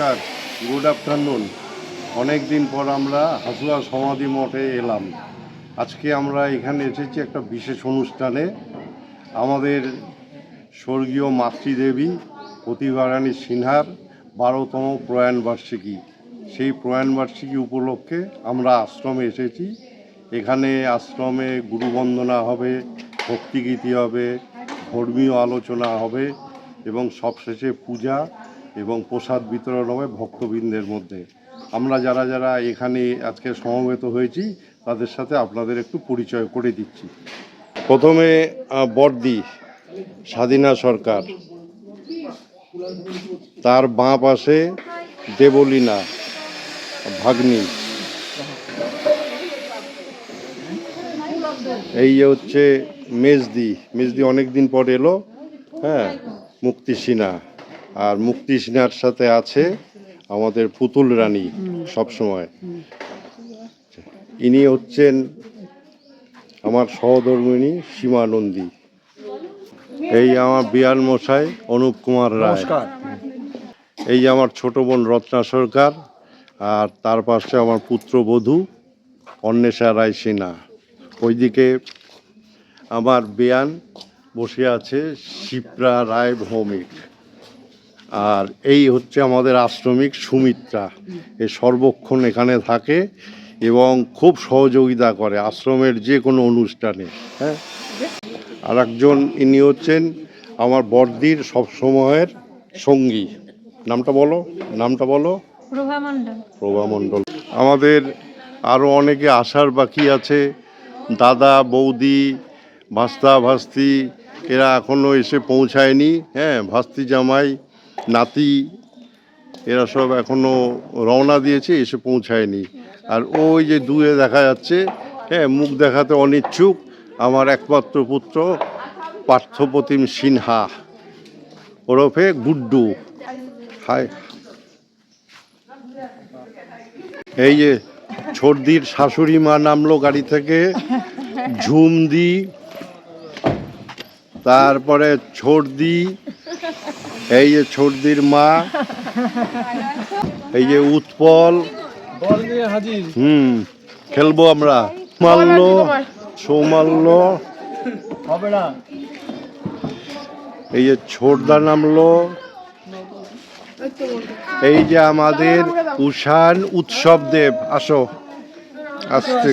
নমস্কার good afternoon অনেক দিন পর আমরা হাসুয়া সমাধি মঠে এলাম। আজকে আমরা এখানে এসেছি একটা বিশেষ অনুষ্ঠানে। আমাদের স্বর্গীয় মাতৃদেবী প্রতিভারানী সিনহার বারোতম প্রয়াণ বার্ষিকী। সেই প্রয়াণ বার্ষিকী উপলক্ষে আমরা আশ্রমে এসেছি। এখানে আশ্রমে গুরুবন্দনা হবে, ভক্তিগীতি হবে, ধর্মীয় আলোচনা হবে এবং সবশেষে পূজা এবং প্রসাদ বিতরণ হবে ভক্তবৃন্দের মধ্যে। আমরা যারা যারা এখানে আজকে সমবেত হয়েছি, তাদের সাথে আপনাদের একটু পরিচয় করে দিচ্ছি। প্রথমে বর্দি স্বাধীনা সরকার। তার বাঁ পাশে দেবলীনা, ভাগ্নি। এই হচ্ছে মেজদি মেজদি অনেক দিন পর এলো হ্যাঁ মুক্তি সিনহা। আর মুক্তি সিনহার সাথে আছে আমাদের পুতুল রানী সব সময় ইনি হচ্ছেন আমার সহধর্মিনী সীমা নন্দী এই আমার বিয়ান মশাই অনুপ কুমার রায়। এই আমার ছোট বোন রত্না সরকার আর তার পাশে আমার পুত্রবধূ অন্বেষা রায় সিনহা। ওইদিকে আমার বেয়ান বসে আছে শিপ্রা রায় ভৌমিক। আর এই হচ্ছে আমাদের আশ্রমিক সুমিত্রা। এ সর্বক্ষণ এখানে থাকে এবং খুব সহযোগিতা করে আশ্রমের যে কোনো অনুষ্ঠানে হ্যাঁ? আর একজন ইনি হচ্ছেন আমার বর্দির সবসময়ের সঙ্গী। নামটা বলো নামটা বলো। প্রভা মণ্ডল। প্রভা মণ্ডল। আমাদের আরও অনেকে আসার বাকি আছে। দাদা বৌদি ভাস্তা ভাস্তি এরা এখনও এসে পৌঁছায়নি হ্যাঁ? ভাস্তি জামাই নাতি, এরা সব এখনও রওনা দিয়েছে, এসে পৌঁছায়নি। আর ওই যে দূরে দেখা যাচ্ছে হ্যাঁ মুখ দেখাতে অনিচ্ছুক, আমার একমাত্র পুত্র পার্থপ্রতিম সিনহা। ওরফে গুড্ডু। হায়। এই যে ছর্দির শাশুড়ি মা নামলো গাড়ি থেকে ঝুম ঝুমদি, তারপরে ছর্দি এই যে ছর্দির মা এই যে উৎপল। হুম খেলব আমরা। মাল্য সৌমাল্য। এই যে ছোটদা নামলো। এই যে আমাদের উষান উৎসব দেব আসো। আসতে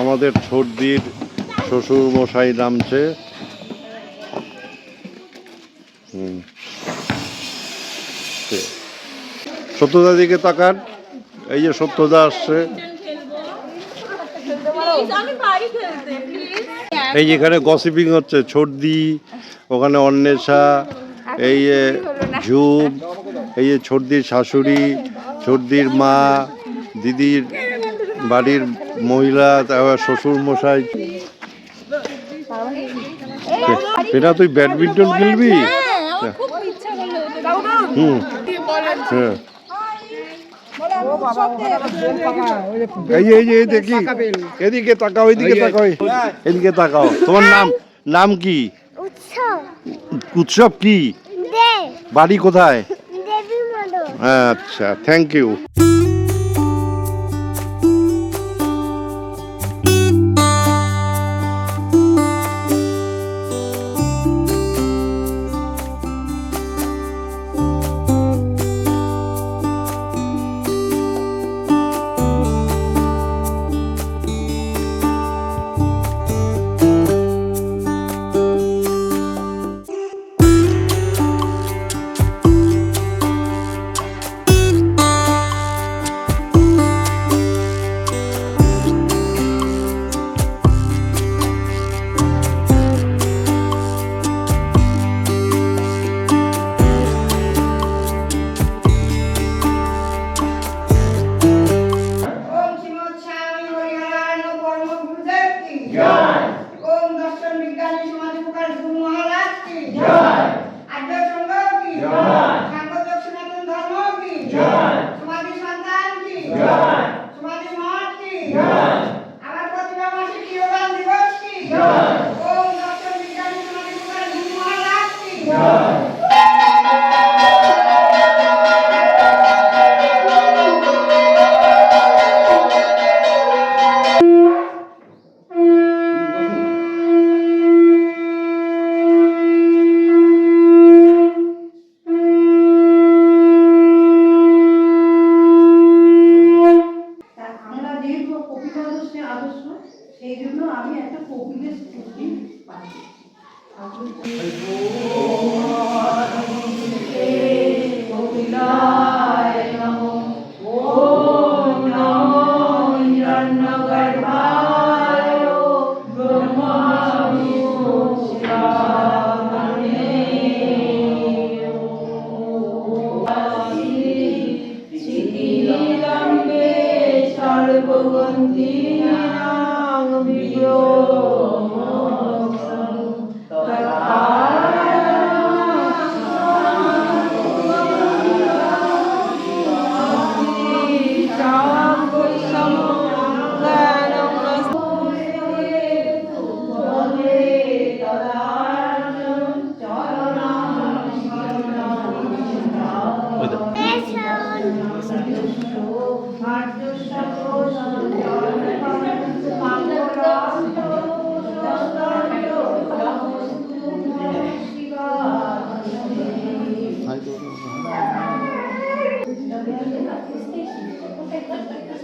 আমাদের ছোটদির শ্বশুর মশাই নামছে। সত্যদা দিকে তাকান। এই যে সত্যদা আসছে। এই যেখানে গসিপিং হচ্ছে ছর্দি ওখানে অন্বেষা এই যে ঝুম এই যে ছর্দির শাশুড়ি ছর্দির মা দিদির বাড়ির মহিলা তারপর শ্বশুর মশাই। এটা তুই ব্যাডমিন্টন খেলবি? আমার খুব ইচ্ছা করল হুম। হ্যাঁ এই এই এই দেখি। এদিকে তাকাও এদিকে তাকাও এদিকে তাকাও। তোমার নাম নাম কি? উৎসব। কি? বাড়ি কোথায়? আচ্ছা thank you kami semua dibuka semua lagi. Ya. সেই জন্য আমি একটা কবিদের স্মৃতি পাঠিয়েছি। ঠাকুর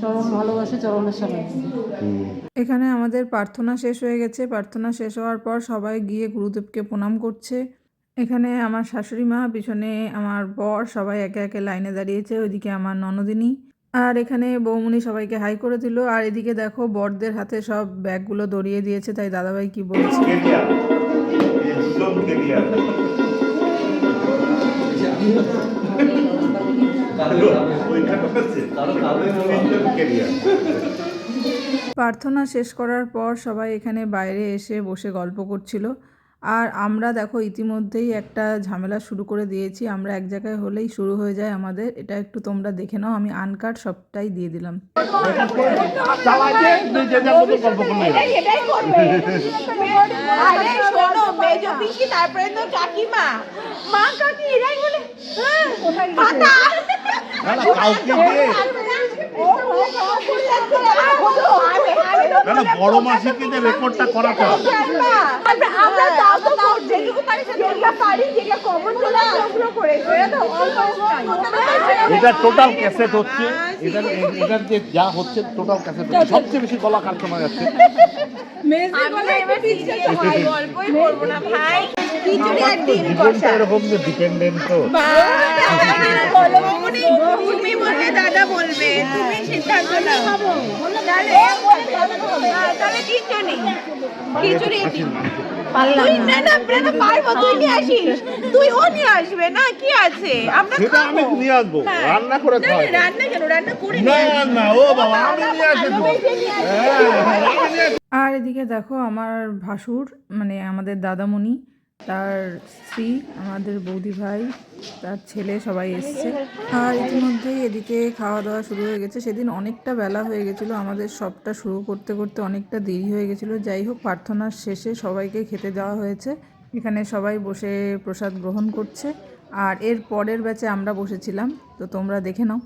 চরণ ভালোবাসে চরণের এখানে আমাদের প্রার্থনা শেষ হয়ে গেছে। প্রার্থনা শেষ হওয়ার পর সবাই গিয়ে গুরুদেবকে প্রণাম করছে। এখানে আমার শাশুড়ি মা পিছনে আমার বর সবাই একে একে লাইনে দাঁড়িয়েছে ওইদিকে আমার ননদিনী। আর এখানে বৌমনি সবাইকে হাই করে দিল। আর এদিকে দেখো বরদের হাতে সব ব্যাগগুলো দড়িয়ে দিয়েছে। তাই দাদাভাই কি বলছে? প্রার্থনা শেষ করার পর সবাই এখানে বাইরে এসে বসে গল্প করছিল। আর আমরা দেখো ইতিমধ্যেই একটা ঝামেলা শুরু করে দিয়েছি। আমরা এক জায়গায় হলেই শুরু হয়ে যায় আমাদের। এটা একটু তোমরা দেখে নাও আমি আনকাট সবটাই দিয়ে দিলাম। আরে শোনো মেজ পিসি তারপরে তো কাকিমা। মা কাকি এরাই বলে না বড় মাসিকে দিয়ে রেকর্ডটা হবে। করে অল্প এটা টোটাল ক্যাসেট হচ্ছে। এটার এটার যে যা হচ্ছে টোটাল ক্যাসেট সবচেয়ে বেশি গলা কার শোনা যাচ্ছে ভাই গল্পই বলব না, ভাই। খিচুড়ি আর ডিম জীবনটা এরকম যে ডিপেন্ডেন্ট তো। তুমি বললে দাদা বলবে তুমি সিদ্ধান্ত নাও। তাহলে তাহলে তিনজনই খিচুড়ি তুই না। না আমরা তো পারব তুই নিয়ে আসিস। তুই ও নিয়ে আসবে না কি আছে? আমরা সেটা আমি খাব নিয়ে আসব। হ্যাঁ। রান্না করে না, না, খাওয়াবো। রান্না কেন? রান্না করে না না ও বাবা আমি নিয়ে আসব। আমি নিয়ে আসব। আর এদিকে দেখো আমার ভাসুর মানে আমাদের দাদামণি তার স্ত্রী, আমাদের বৌদি ভাই, তার ছেলে সবাই এসছে। আর ইতিমধ্যেই এদিকে খাওয়া দাওয়া শুরু হয়ে গেছে। সেদিন অনেকটা বেলা হয়ে গেছিল। আমাদের সবটা শুরু করতে করতে অনেকটা দেরি হয়ে গেছিল। যাই হোক, প্রার্থনার শেষে সবাইকে খেতে দেওয়া হয়েছে। এখানে সবাই বসে প্রসাদ গ্রহণ করছে। আর এর পরের ব্যাচে আমরা বসেছিলাম। তো তোমরা দেখে নাও।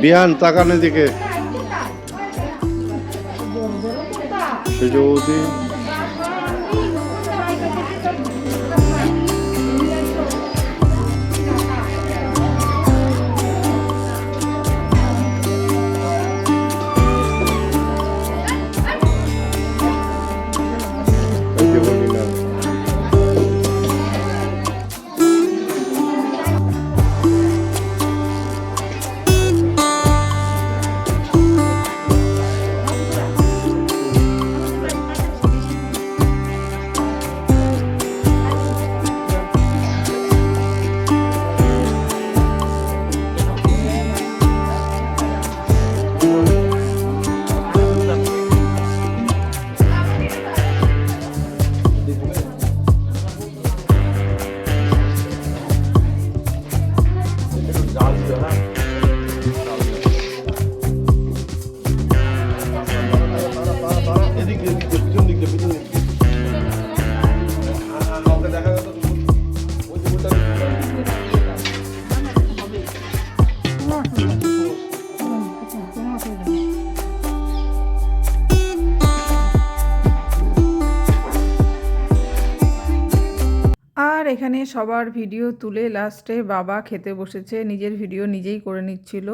বিহান তাকানের দিকে সেজবতী সবার ভিডিও তুলে লাস্টে বাবা খেতে বসেছে, নিজের ভিডিও নিজেই করে নিচ্ছিল।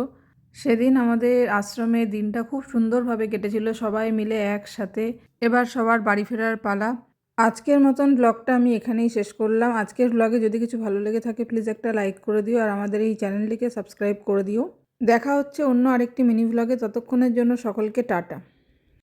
সেদিন আমাদের আশ্রমে দিনটা খুব সুন্দরভাবে কেটেছিল, সবাই মিলে একসাথে এবার সবার বাড়ি ফেরার পালা। আজকের মতন ব্লগটা আমি এখানেই শেষ করলাম। আজকের ব্লগে যদি কিছু ভালো লেগে থাকে প্লিজ একটা লাইক করে দিও আর আমাদের এই চ্যানেলটিকে সাবস্ক্রাইব করে দিও। দেখা হচ্ছে অন্য আরেকটি মিনি ব্লগে ততক্ষণের জন্য সকলকে টাটা।